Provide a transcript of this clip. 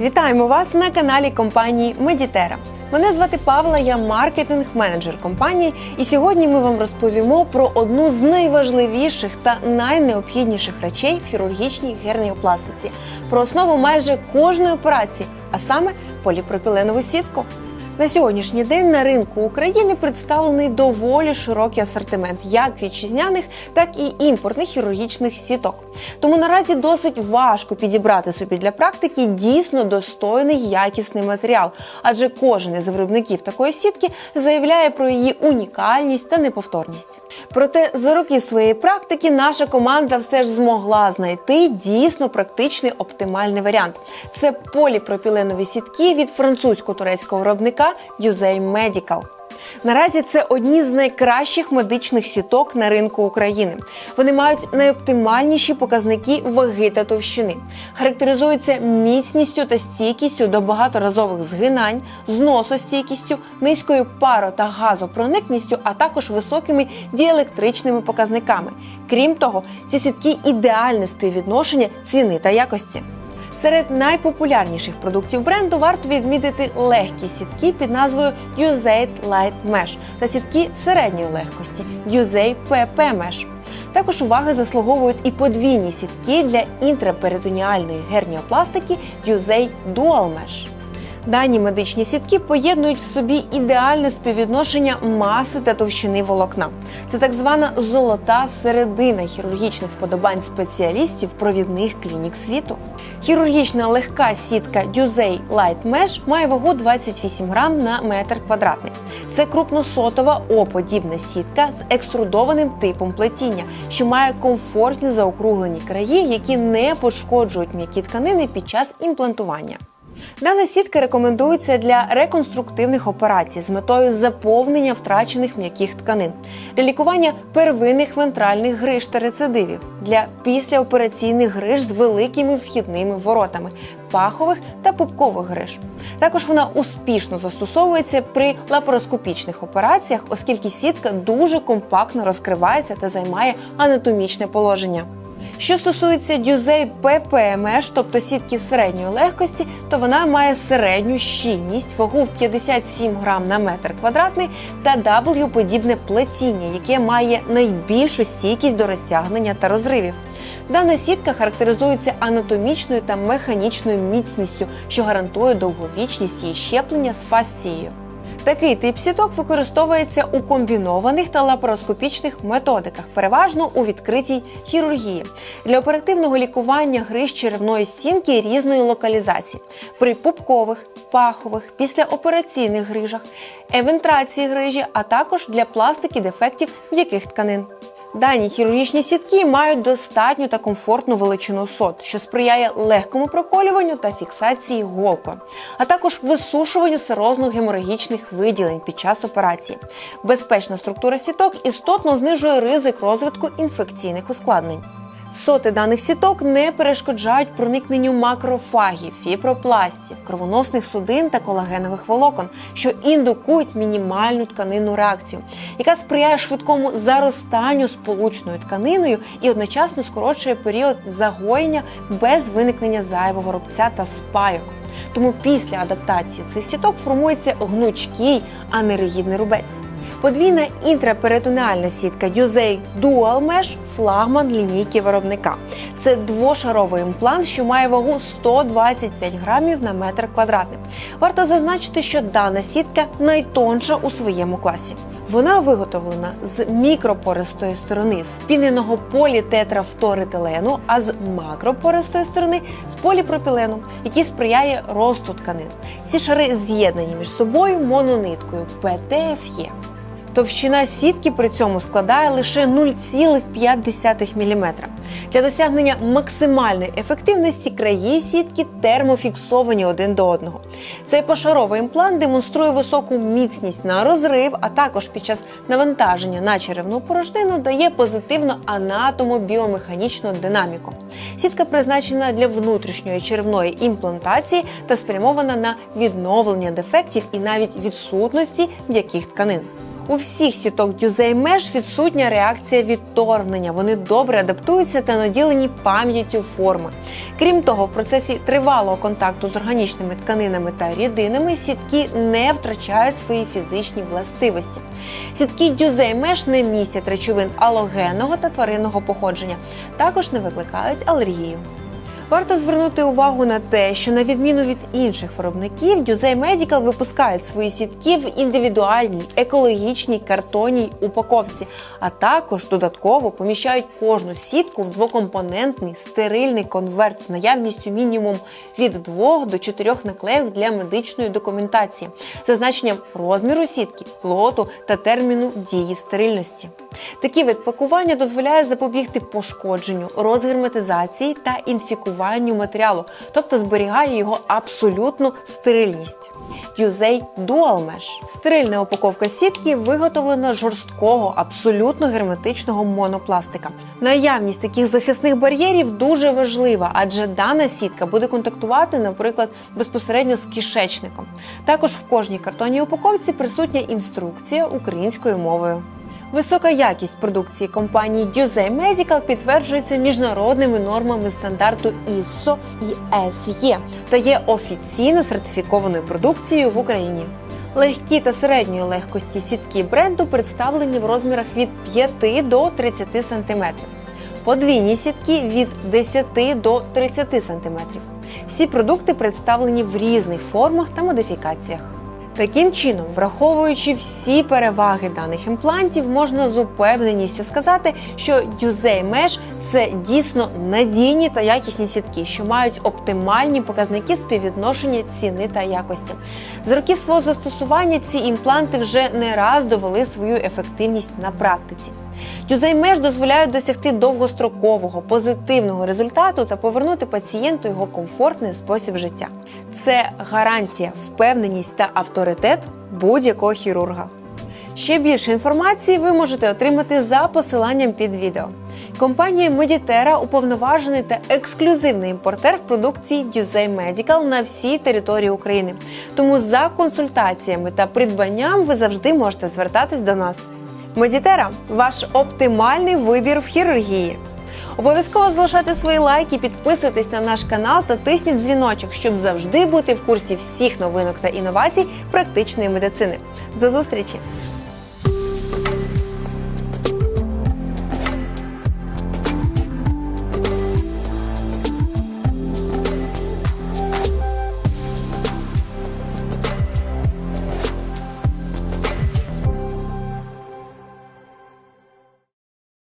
Вітаємо вас на каналі компанії Медітера. Мене звати Павла, я маркетинг-менеджер компанії, і сьогодні ми вам розповімо про одну з найважливіших та найнеобхідніших речей в хірургічній герніопластиці, про основу майже кожної операції, а саме поліпропіленову сітку. На сьогоднішній день на ринку України представлений доволі широкий асортимент як вітчизняних, так і імпортних хірургічних сіток. Тому наразі досить важко підібрати собі для практики дійсно достойний якісний матеріал, адже кожен із виробників такої сітки заявляє про її унікальність та неповторність. Проте за роки своєї практики наша команда все ж змогла знайти дійсно практичний оптимальний варіант. Це поліпропіленові сітки від французько-турецького виробника Юзей Medical. Наразі це одні з найкращих медичних сіток на ринку України. Вони мають найоптимальніші показники ваги та товщини, характеризуються міцністю та стійкістю до багаторазових згинань, зносостійкістю, низькою паро та газопроникністю, а також високими діелектричними показниками. Крім того, ці сітки ідеальне співвідношення ціни та якості. Серед найпопулярніших продуктів бренду варто відмітити легкі сітки під назвою Юзейт Light Mesh та сітки середньої легкості Юзей PP Mesh. Також уваги заслуговують і подвійні сітки для інтраперитоніальної герніопластики Юзей Dual Mesh. Дані медичні сітки поєднують в собі ідеальне співвідношення маси та товщини волокна. Це так звана золота середина хірургічних вподобань спеціалістів провідних клінік світу. Хірургічна легка сітка Duzey Light Mesh має вагу 28 грам на метр квадратний. Це крупносотова О-подібна сітка з екструдованим типом плетіння, що має комфортні заокруглені краї, які не пошкоджують м'які тканини під час імплантування. Дана сітка рекомендується для реконструктивних операцій з метою заповнення втрачених м'яких тканин, для лікування первинних вентральних гриж та рецидивів, для післяопераційних гриж з великими вхідними воротами, пахових та пупкових гриж. Також вона успішно застосовується при лапароскопічних операціях, оскільки сітка дуже компактно розкривається та займає анатомічне положення. Що стосується дюзей ППМШ, тобто сітки середньої легкості, то вона має середню щільність, вагу в 57 грам на метр квадратний та W-подібне плетіння, яке має найбільшу стійкість до розтягнення та розривів. Дана сітка характеризується анатомічною та механічною міцністю, що гарантує довговічність її щеплення з фасцією. Такий тип сіток використовується у комбінованих та лапароскопічних методиках, переважно у відкритій хірургії для оперативного лікування гриж черевної стінки різної локалізації при пупкових, пахових, післяопераційних грижах, евентрації грижі, а також для пластики дефектів м'яких тканин. Дані хірургічні сітки мають достатню та комфортну величину сот, що сприяє легкому проколюванню та фіксації голкою, а також висушуванню серозно-геморагічних виділень під час операції. Безпечна структура сіток істотно знижує ризик розвитку інфекційних ускладнень. Соти даних сіток не перешкоджають проникненню макрофагів, фібропластів, кровоносних судин та колагенових волокон, що індукують мінімальну тканинну реакцію, яка сприяє швидкому заростанню сполучною тканиною і одночасно скорочує період загоєння без виникнення зайвого рубця та спайок. Тому після адаптації цих сіток формується гнучкий, а не ригідний рубець. Подвійна інтраперитонеальна сітка Duzey Dual Mesh – флагман лінійки виробника. Це двошаровий імплант, що має вагу 125 грамів на метр квадратний. Варто зазначити, що дана сітка найтонша у своєму класі. Вона виготовлена з мікропористої сторони спіненого політетрафторетилену, а з макропористої сторони з поліпропілену, який сприяє росту тканин. Ці шари з'єднані між собою монониткою ПТФЄ. Товщина сітки при цьому складає лише 0,5 мм. Для досягнення максимальної ефективності краї сітки термофіксовані один до одного. Цей пошаровий імплант демонструє високу міцність на розрив, а також під час навантаження на черевну порожнину дає позитивну анатомо-біомеханічну динаміку. Сітка призначена для внутрішньої черевної імплантації та спрямована на відновлення дефектів і навіть відсутності м'яких тканин. У всіх сіток Дюзей Меш відсутня реакція відторгнення. Вони добре адаптуються та наділені пам'яттю форми. Крім того, в процесі тривалого контакту з органічними тканинами та рідинами сітки не втрачають свої фізичні властивості. Сітки Дюзей Меш не містять речовин алогенного та тваринного походження, також не викликають алергію. Варто звернути увагу на те, що на відміну від інших виробників, Дюзей Медікал випускають свої сітки в індивідуальній, екологічній картонній упаковці, а також додатково поміщають кожну сітку в двокомпонентний стерильний конверт з наявністю мінімум від 2 до 4 наклеїв для медичної документації, зазначенням розміру сітки, лоту та терміну дії стерильності. Такий вид пакування дозволяє запобігти пошкодженню, розгерметизації та інфікуванню матеріалу, тобто зберігає його абсолютну стерильність. Юзей Mesh – стерильна упаковка сітки виготовлена жорсткого, абсолютно герметичного монопластика. Наявність таких захисних бар'єрів дуже важлива, адже дана сітка буде контактувати, наприклад, безпосередньо з кишечником. Також в кожній картонній упаковці присутня інструкція українською мовою. Висока якість продукції компанії Duzey Medical підтверджується міжнародними нормами стандарту ISO і SE та є офіційно сертифікованою продукцією в Україні. Легкі та середньої легкості сітки бренду представлені в розмірах від 5 до 30 см. Подвійні сітки від 10 до 30 см. Всі продукти представлені в різних формах та модифікаціях. Таким чином, враховуючи всі переваги даних імплантів, можна з упевненістю сказати, що дюзей меж – це дійсно надійні та якісні сітки, що мають оптимальні показники співвідношення ціни та якості. З роки свого застосування ці імпланти вже не раз довели свою ефективність на практиці. Дюзеймеш дозволяють досягти довгострокового позитивного результату та повернути пацієнту його комфортний спосіб життя. Це гарантія, впевненість та авторитет будь-якого хірурга. Ще більше інформації ви можете отримати за посиланням під відео. Компанія Meditera – уповноважений та ексклюзивний імпортер продукції Duzey Medical на всій території України. Тому за консультаціями та придбанням ви завжди можете звертатись до нас. Медітера ваш оптимальний вибір в хірургії. Обов'язково залишайте свої лайки, підписуйтесь на наш канал та тисніть дзвіночок, щоб завжди бути в курсі всіх новинок та інновацій практичної медицини. До зустрічі!